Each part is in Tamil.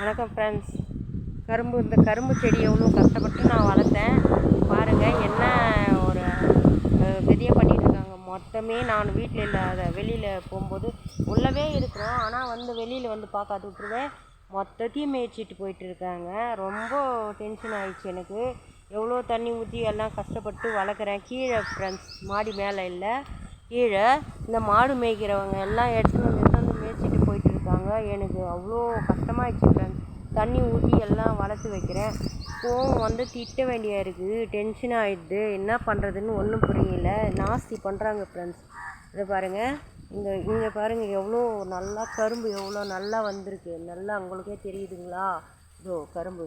வணக்கம் ஃப்ரெண்ட்ஸ் கரும்பு இந்த கரும்பு செடி எவ்வளோ கஷ்டப்பட்டு நான் வளர்த்தேன். பாருங்கள் என்ன ஒரு அஹ், விதைய மொத்தமே நான் வீட்டில் இல்லாத வெளியில் போகும்போது உள்ளவே இருக்கிறோம். ஆனால் வந்து வெளியில் வந்து பார்க்காது விட்டுருவேன். மொத்தத்தையும் மேய்ச்சிட்டு போயிட்டு இருக்காங்க. ரொம்ப டென்ஷன் ஆயிடுச்சு எனக்கு. எவ்வளோ தண்ணி ஊற்றி எல்லாம் கஷ்டப்பட்டு வளர்க்குறேன். கீழே ஃப்ரெண்ட்ஸ் மாடி மேலே இல்லை. கீழே இந்த மாடு மேய்க்கிறவங்க எல்லாம் எடுத்துன்னு வந்து எனக்கு அவ்வளோ கஷ்டமாயிடுச்சு ஃப்ரெண்ட்ஸ் தண்ணி ஊற்றி எல்லாம் வளர்த்து வைக்கிறேன். கோவம் வந்து திட்ட வேண்டியா இருக்குது டென்ஷன் ஆகிடுது என்ன பண்ணுறதுன்னு ஒன்றும் புரியல. நாஸ்தி பண்ணுறாங்க ஃப்ரெண்ட்ஸ் இதை பாருங்கள் இங்கே இங்கே பாருங்கள் எவ்வளோ நல்லா கரும்பு எவ்வளோ நல்லா வந்திருக்கு. நல்லா உங்களுக்கே தெரியுதுங்களா? இதோ கரும்பு.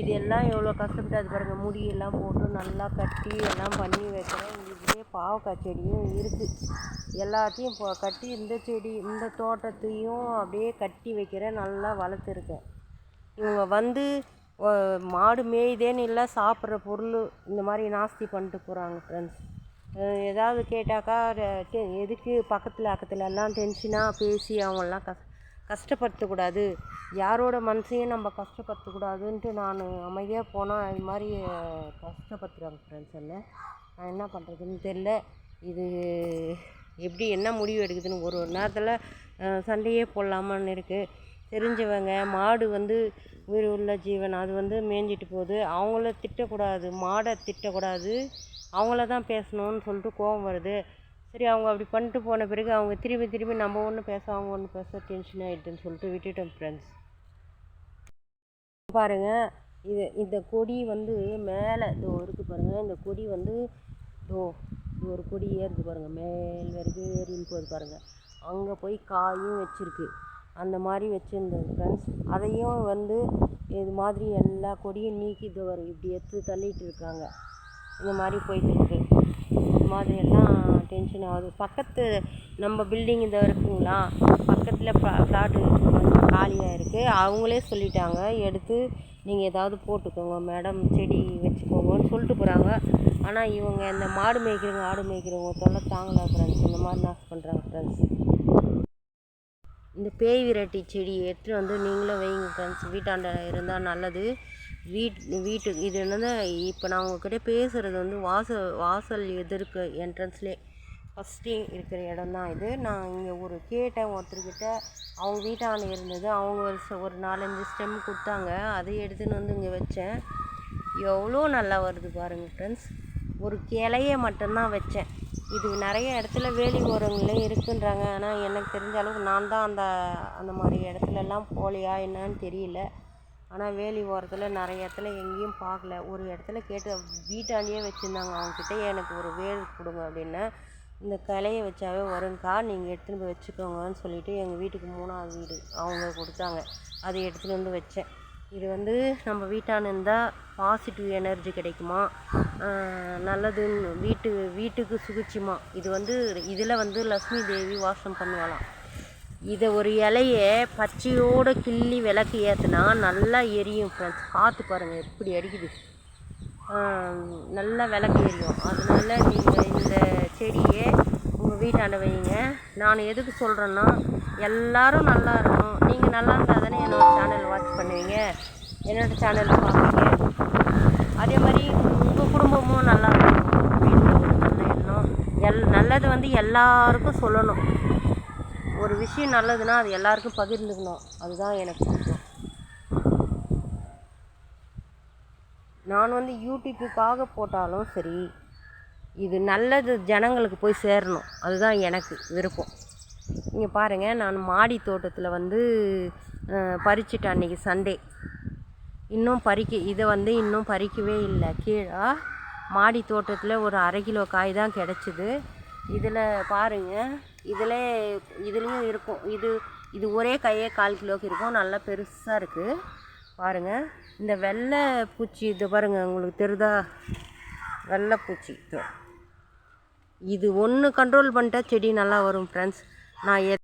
இதெல்லாம் எவ்வளோ கஷ்டப்பட்டு அது பாருங்கள் முடியெல்லாம் போட்டு நல்லா கட்டி எல்லாம் பண்ணி வைக்கிறேன். பாவக்காய் செடியும் இருக்குது எல்லாத்தையும் இப்போ கட்டி இந்த செடி இந்த தோட்டத்தையும் அப்படியே கட்டி வைக்கிறேன். நல்லா வளர்த்துருக்கேன். இவங்க வந்து மாடு மேயுதேன்னு இல்லை சாப்பிட்ற பொருள் இந்த மாதிரி நாஸ்தி பண்ணிட்டு போகிறாங்க ஃப்ரெண்ட்ஸ் ஏதாவது கேட்டாக்கா எதுக்கு பக்கத்தில் அக்கத்தில் எல்லாம் டென்ஷனாக பேசி அவங்கெல்லாம் கஷ் கஷ்டப்படுத்தக்கூடாது. யாரோட மனசையும் நம்ம கஷ்டப்படுத்தக்கூடாதுன்ட்டு நான் அமைதியாக போனால் இது மாதிரி அஹ், கஷ்டப்படுத்துகிறாங்க ஃப்ரெண்ட்ஸ் என்ன? என்ன பண்ணுறதுன்னு தெரில. இது எப்படி என்ன முடிவு எடுக்குதுன்னு ஒரு ஒரு நேரத்தில் சண்டையே போடலாமான்னு இருக்குது தெரிஞ்சவங்க மாடு வந்து உயிர் உள்ள ஜீவன் அது வந்து மேய்ஞ்சிட்டு போகுது. அவங்கள திட்டக்கூடாது மாடை திட்டக்கூடாது. அவங்கள தான் பேசணும்னு சொல்லிட்டு கோபம் வருது. சரி அவங்க அப்படி பண்ணிட்டு போன பிறகு அவங்க திரும்பி திரும்பி நம்ம ஒன்று பேச அவங்க ஒன்று பேச டென்ஷன் ஆகிடுதுன்னு சொல்லிட்டு விட்டுட்டோம் ஃப்ரெண்ட்ஸ் பாருங்கள் இது இந்த கொடி வந்து மேலே இதோ இருக்கு பாருங்கள் இந்த கொடி வந்து இதோ ஒரு கொடி ஏறுது பாருங்கள் மேல் வரைக்கும் ஏறின்னு போகுது பாருங்க. அங்கே போய் காயும் வச்சுருக்கு. அந்த மாதிரி வச்சுருந்தது ஃப்ரெண்ட்ஸ் அதையும் வந்து இது மாதிரி எல்லா கொடியும் நீக்கி வரும் இப்படி எடுத்து தள்ளிட்டு இருக்காங்க. இந்த மாதிரி போயிட்டுருக்கு இது மாதிரி எல்லாம் டென்ஷன் ஆகுது. பக்கத்து நம்ம பில்டிங் இதை இருக்குங்களா? பக்கத்தில் ஃப்ளாட்டு காலியாக இருக்குது அவங்களே சொல்லிட்டாங்க. எடுத்து நீங்கள் ஏதாவது போட்டுக்கோங்க. மேடம் செடி வச்சுக்கோங்கன்னு சொல்லிட்டு போகிறாங்க ஆனால் இவங்க இந்த மாடு மேய்க்கிறவங்க ஆடு மேய்க்கிறவங்க தொல்லை தாங்கலை ஃப்ரெண்ட்ஸ் இந்த மாதிரி நாஸ் பண்ணுறாங்க ஃப்ரெண்ட்ஸ் இந்த பேய் விரட்டி செடி எடுத்துகிட்டு வந்து நீங்களும் வைங்க ஃப்ரெண்ட்ஸ் வீட்டாண்ட இருந்தால் நல்லது. வீட் வீட்டுக்கு இது என்னது இப்போ நான் உங்ககிட்ட பேசுகிறது வந்து வாசல் வாசல் எதிர்க்க என்ட்ரன்ஸ்லே ஃபஸ்ட்டு இருக்கிற இடம் தான் இது. நான் இங்கே ஒரு கேட்டேன் ஒருத்தர்கிட்ட. அவங்க வீட்டாண்ட இருந்தது. அவங்க ஒரு ஒரு நாலஞ்சு ஸ்டெம் கொடுத்தாங்க. அதை எடுத்துன்னு வந்து இங்கே வச்சேன். எவ்வளோ நல்லா வருது பாருங்கள் ஃப்ரெண்ட்ஸ் ஒரு கிளைய மட்டும்தான் வச்சேன். இது நிறைய இடத்துல வேலி ஓரங்களே இருக்குன்றாங்க. ஆனால் எனக்கு தெரிஞ்ச அளவுக்கு நான் தான் அந்த அந்த மாதிரி இடத்துலலாம் போகலையா என்னன்னு தெரியல. ஆனால் வேலி ஓரத்தில் நிறைய இடத்துல எங்கேயும் பார்க்கல. ஒரு இடத்துல கேட்டு வீட்டாண்டியே வச்சுருந்தாங்க. அவங்கக்கிட்ட எனக்கு ஒரு வேல் கொடுங்க அப்படின்னா இந்த கிளையை வச்சாவே வரும்க்கா நீங்கள் எடுத்துன்னு போய் வச்சுக்கோங்கன்னு சொல்லிவிட்டு எங்கள் வீட்டுக்கு மூணாவது வீடு அவங்க கொடுத்தாங்க. அதை எடுத்துகிட்டு வந்து வச்சேன். இது வந்து நம்ம வீட்டான இருந்தால் பாசிட்டிவ் எனர்ஜி கிடைக்குமா? நல்லதுன்னு வீட்டு வீட்டுக்கு சுகிச்சுமா? இது வந்து இதில் வந்து லக்ஷ்மி தேவி வாசம் பண்ணுவாளாம். இதை ஒரு இலையை பச்சையோடு கிள்ளி விளக்கு ஏற்றுனா நல்லா எரியும் ஃப்ரெண்ட்ஸ் காற்று பாருங்கள் எப்படி அடிக்குது. நல்லா விளக்கு எரியும். அதனால நீங்கள் இந்த செடியை உங்கள் வீட்டாண்ட வைங்க. நான் எதுக்கு சொல்கிறேன்னா எல்லாரும் நல்லா இருக்கணும். நீங்கள் நல்லா இருந்தால் தானே என்னோட சேனல் வாட்ச் பண்ணுவீங்க. என்னோட சேனல் பார்ப்பீங்க. அதே மாதிரி உங்கள் குடும்பமும் நல்லா இருக்கணும். அப்படின்ற ஒரு நல்ல எண்ணம். எல் நல்லது வந்து எல்லாருக்கும் சொல்லணும். ஒரு விஷயம் நல்லதுன்னா அது எல்லாருக்கும் பகிர்ந்துக்கணும். அதுதான் எனக்கு பிடிக்கும். நான் வந்து யூடியூப்புக்காக போட்டாலும் சரி இது நல்லது ஜனங்களுக்கு போய் சேரணும். அதுதான் எனக்கு விருப்பம். இங்கே பாருங்கள் நான் மாடி தோட்டத்தில் வந்து பறிச்சிட்டேன் அன்றைக்கி சண்டே. இன்னும் பறிக்க இதை வந்து இன்னும் பறிக்கவே இல்லை. கீழே மாடி தோட்டத்தில் ஒரு அரை கிலோ காய் தான் கிடச்சிது. இதில் பாருங்கள் இதில் இதுலேயும் இருக்கும். இது இது ஒரே கையே கால் கிலோக்கு இருக்கும். நல்லா பெருசாக இருக்குது பாருங்கள் இந்த வெள்ளை பூச்சி இது பாருங்கள் உங்களுக்கு தெரிதா? வெள்ளை பூச்சி. இது ஒன்று கண்ட்ரோல் பண்ணிட்டா செடி நல்லா வரும் ஃப்ரெண்ட்ஸ் நான் எ